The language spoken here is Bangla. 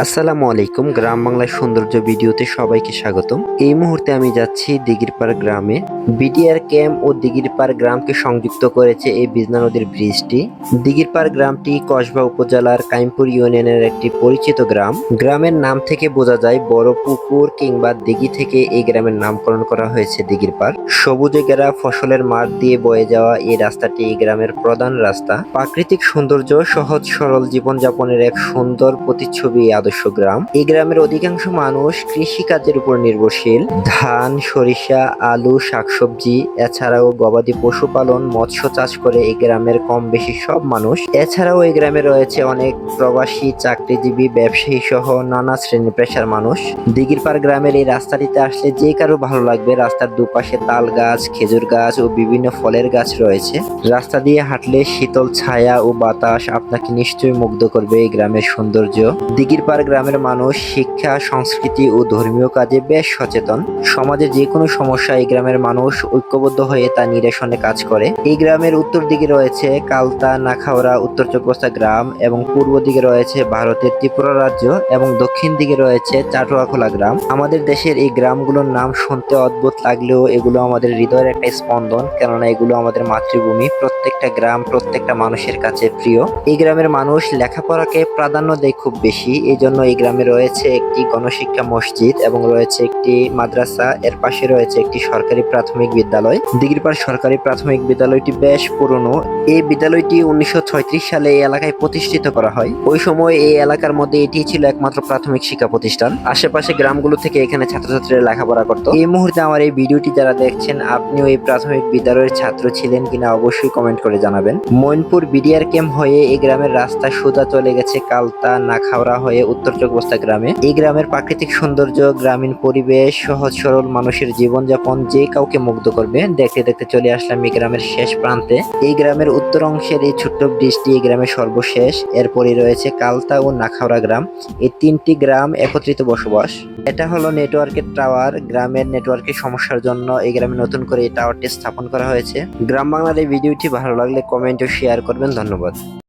আসসালামু আলাইকুম, গ্রাম বাংলার সৌন্দর্য ভিডিওতে সবাইকে স্বাগতম। এই মুহূর্তে আমি যাচ্ছি দিগিরপাড় গ্রামে। বিডিআর ক্যাম্প ও দিগিরপাড় গ্রামকে সংযুক্ত করেছে এই বিজনা নদীর ব্রিজটি। দিগিরপাড় গ্রামটি কসবা উপজেলার কাইমপুর ইউনিয়নের একটি পরিচিত গ্রাম। গ্রামের নাম থেকে বোঝা যায়, বড় পুকুর কিংবা দিঘি থেকে এই গ্রামের নামকরণ করা হয়েছে দিগিরপাড়। সবুজে ঘেরা ফসলের মাঠ দিয়ে বয়ে যাওয়া এই রাস্তাটি এই গ্রামের প্রধান রাস্তা। প্রাকৃতিক সৌন্দর্য সহজ সরল জীবনযাপনের এক সুন্দর প্রতিচ্ছবি আদর্শ গ্রাম। এই গ্রামের অধিকাংশ মানুষ কৃষি কাজের উপর নির্ভরশীল। ধান, সরিষা, আলু, শাকসবজি, এছাড়াও গবাদি পশুপালন, মৎস্য চাষ করে এই গ্রামের কম বেশি সব মানুষ। এছাড়াও এই গ্রামে রয়েছে অনেক প্রবাসী, চাকরিজীবী, ব্যবসায়ী সহ নানা শ্রেণি পেশার মানুষ। দিগিরপাড় গ্রামের এই রাস্তাটিতে আসলে যে কারও ভালো লাগবে, রাস্তার দুপাশে তাল গাছ, খেজুর গাছ ও বিভিন্ন ফলের গাছ রয়েছে। রাস্তা দিয়ে হাঁটলে শীতল ছায়া ও বাতাস আপনাকে নিশ্চয়ই মুগ্ধ করবে এই গ্রামের সৌন্দর্য। দিগিরপাড় গ্রামের মানুষ, শিক্ষা, সংস্কৃতি ও ধর্মীয় কাজে বেশ সচেতন। সমাজে যে কোনো সমস্যা এই গ্রামের মানুষ ঐক্যবদ্ধ হয়ে তা নিরসনে কাজ করে। এই গ্রামের উত্তর দিকে রয়েছে কালতা, নাখাওড়া, উত্তর চৌকস্তা গ্রাম এবং পূর্ব দিকে রয়েছে ভারতের ত্রিপুরা রাজ্য এবং দক্ষিণ দিকে রয়েছে চাটুয়াখোলা গ্রাম। আমাদের দেশের এই গ্রামগুলোর নাম শুনতে অদ্ভুত লাগলেও এগুলো আমাদের হৃদয়ের একটা স্পন্দন, কেননা এগুলো আমাদের মাতৃভূমি, প্রত্যেকটা গ্রাম, প্রত্যেকটা মানুষের কাছে প্রিয়। এই গ্রামের মানুষ লেখাপড়াকে প্রাধান্য দেয় খুব বেশি, এই জন্য এই গ্রামে রয়েছে একটি গণশিক্ষা মসজিদ এবং রয়েছে একটি মাদ্রাসা। এর পাশে রয়েছে একটি সরকারি প্রাথমিক বিদ্যালয়। দিগিরপাড় সরকারি প্রাথমিক বিদ্যালয়টি বেশ পুরনো। এই বিদ্যালয়টি উনিশশো সালে এই এলাকায় প্রতিষ্ঠিত করা হয়। ওই সময় এই এলাকার মধ্যে এটি ছিল একমাত্র প্রাথমিক শিক্ষা প্রতিষ্ঠান। আশেপাশে গ্রামগুলো থেকে এখানে ছাত্রছাত্রীরা লেখাপড়া করত। এই মুহূর্তে আমার এই ভিডিওটি যারা দেখছেন, আপনিও এই প্রাথমিক বিদ্যালয়ের ছাত্র ছিলেন কিনা অবশ্যই কমেন্ট করে জানাবেন। মৈনপুর বিডিআর ক্যাম্প হয়ে এই গ্রামের রাস্তা সোজা চলে গেছে কালতা না নাখাওড়া হয়ে উত্তর চৌকস্তা গ্রামে। এই গ্রামের প্রাকৃতিক সৌন্দর্য, গ্রামীণ পরিবেশ, সহজ সরল মানুষের জীবনযাপন যে কাউকে মুগ্ধ করবে, দেখতে দেখতে চলে আসলাম এই গ্রামের শেষ প্রান্তে। এই গ্রামের উত্তর অংশের এই ছোট্ট ব্রিজটি এই গ্রামের সর্বশেষ। এরপরই রয়েছে কালতা ও নাখাওড়া গ্রাম। এই তিনটি গ্রাম একত্রিত বসবাস। এটা হলো নেটওয়ার্কের টাওয়ার। গ্রামের নেটওয়ার্কের সমস্যার জন্য এই গ্রামে নতুন করে এই টাওয়ারটি স্থাপন করা হয়েছে। গ্রাম বাংলার এই ভিডিওটি ভালো লাগলে কমেন্ট ও শেয়ার করবেন। ধন্যবাদ।